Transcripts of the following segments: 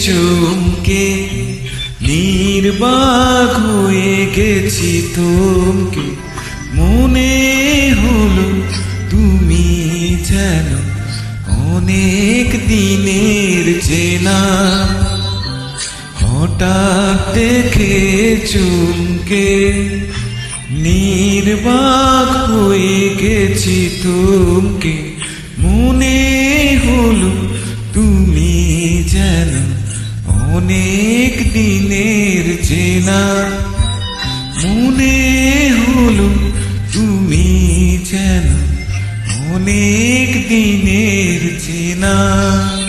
চমকে, নির্বাক হয়ে গেছি তোমকে। মনে হলো তুমি যেন অনেক দিনের চেনা। হঠাৎ দেখে চুমকে, নির্বাক হয়ে গেছি তোমকে। অনেক দিনের চেনা। মনে হলো তুমি যেন অনেক দিনের চেনা।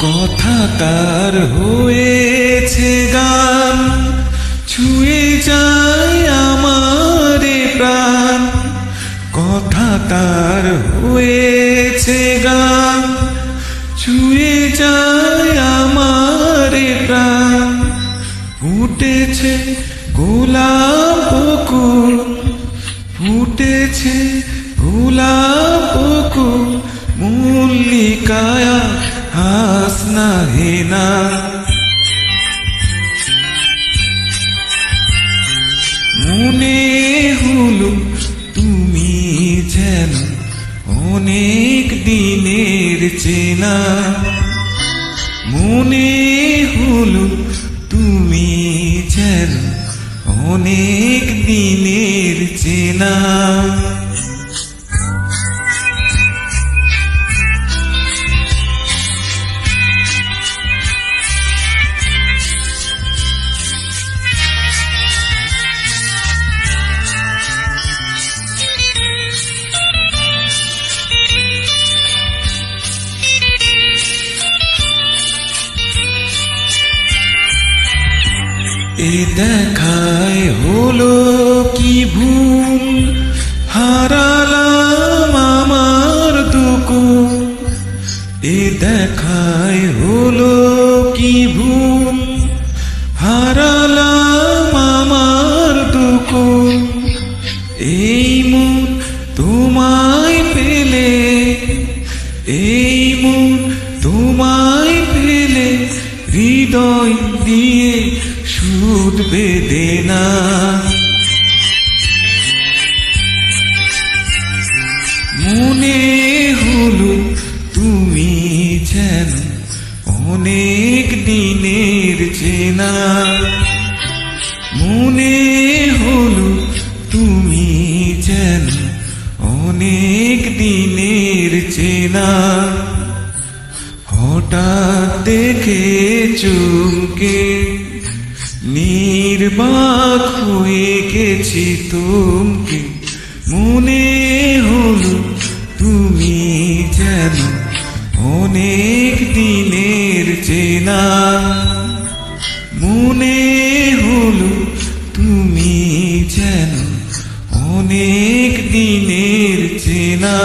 কথা তার হয়েছে গান, ছুঁয়ে যায় আমারে প্রাণ। কথা তার হয়েছে গান, ছুঁয়ে যায় আমারে প্রাণ। ফুটেছে গোলাপ হেনা মনে হলো তুমি যেন অনেক দিনের চেনা। মনে হলো তুমি যেন অনেক দিনের চেনা। এ দেখায় হলো কি ভুল? হারালাম আমার দুকুল। এ দেখায় হলো কি ভুল? হারালাম আমার দুকুল। এই মন তোমায় পেলে, এই মন তোমায় পেলে, হৃদয় দিয়ে সুদ বেদে না মনে হলো তুমি যেন অনেক দিনের চেনা মনে হলো তুমি যেন অনেক দিনের চেনা হঠাৎ দেখে চুমকে নির্বাক হয়ে গেছি তোমকে। মনে হলো তুমি যেন অনেক দিনের চেনা। মনে হলো তুমি যেন অনেক দিনের চেনা।